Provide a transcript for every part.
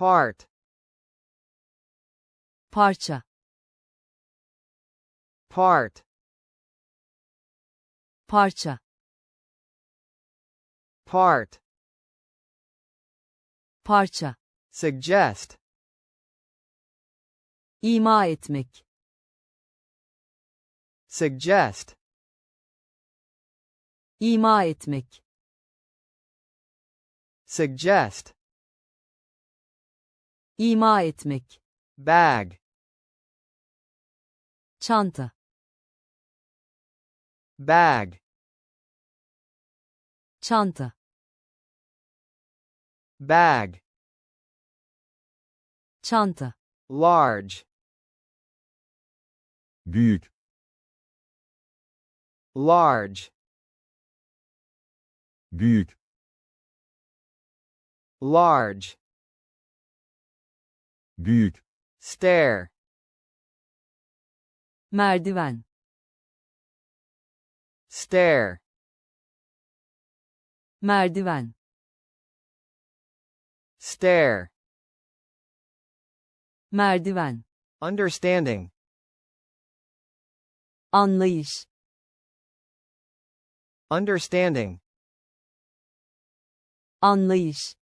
part, parça, part, parça, part, parça, suggest, ima etmek, suggest, ima etmek, suggest, ima etmek, bag, çanta, bag, çanta, bag, çanta, large, büyük, large, büyük, large, büyük, stair, merdiven, stair, merdiven, stair, merdiven, understanding, anlayış, understanding, anlayış,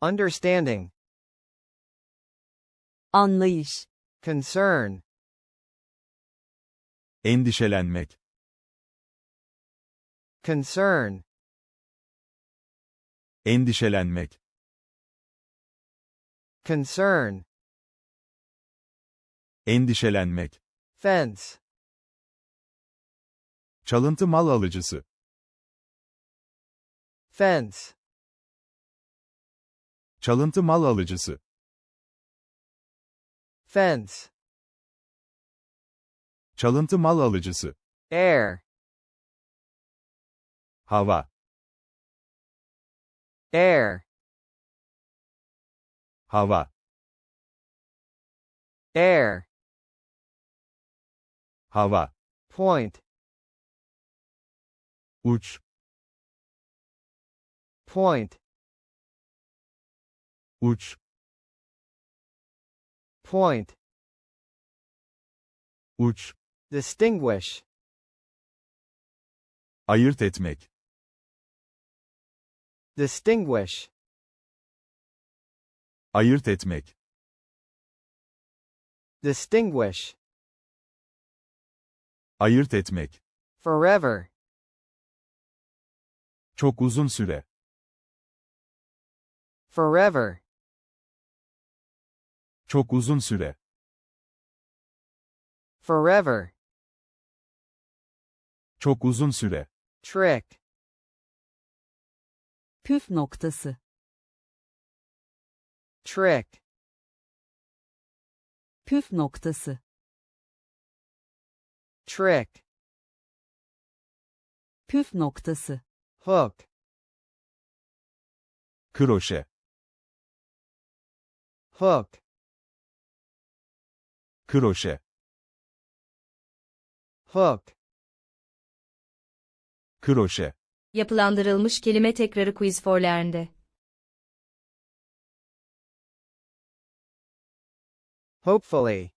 understanding, anlayış, concern, endişelenmek, concern, endişelenmek, concern, endişelenmek, fence, çalıntı mal alıcısı, fence, çalıntı mal alıcısı, fence, çalıntı mal alıcısı, air, hava, air, hava, air, hava, point, uç, point, uç, point, uç, distinguish, ayırt etmek, distinguish, ayırt etmek, distinguish, ayırt etmek, forever, çok uzun süre, forever, çok uzun süre, forever, çok uzun süre, trick, püf noktası, trick, püf noktası, trick, püf noktası, hook, kroşe, hook, kroşe, hook, kroşe, Yapılandırılmış kelime tekrarı quiz for Learn'de. hopefully,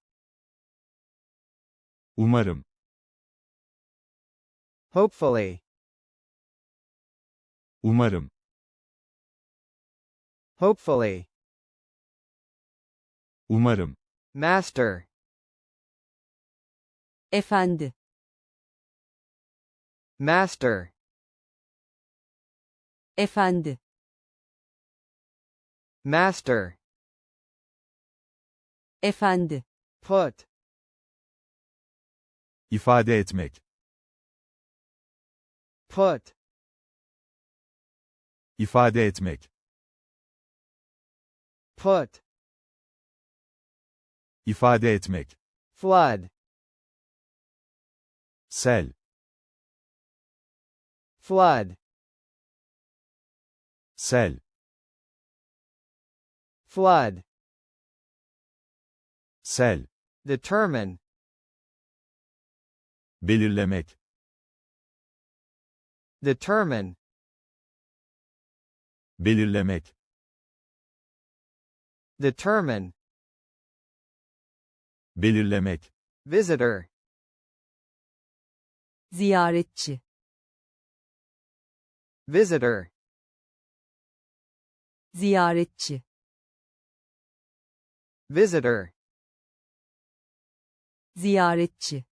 umarım, hopefully, umarım, hopefully, umarım, master, efendi, master, efendi, master, efendi, put, ifade etmek, put, ifade etmek, put, ifade etmek, flood, sel, flood, sel, flood, sel, determine, belirlemek, determine, belirlemek, determine, belirlemek, visitor, ziyaretçi, visitor, ziyaretçi, visitor, ziyaretçi,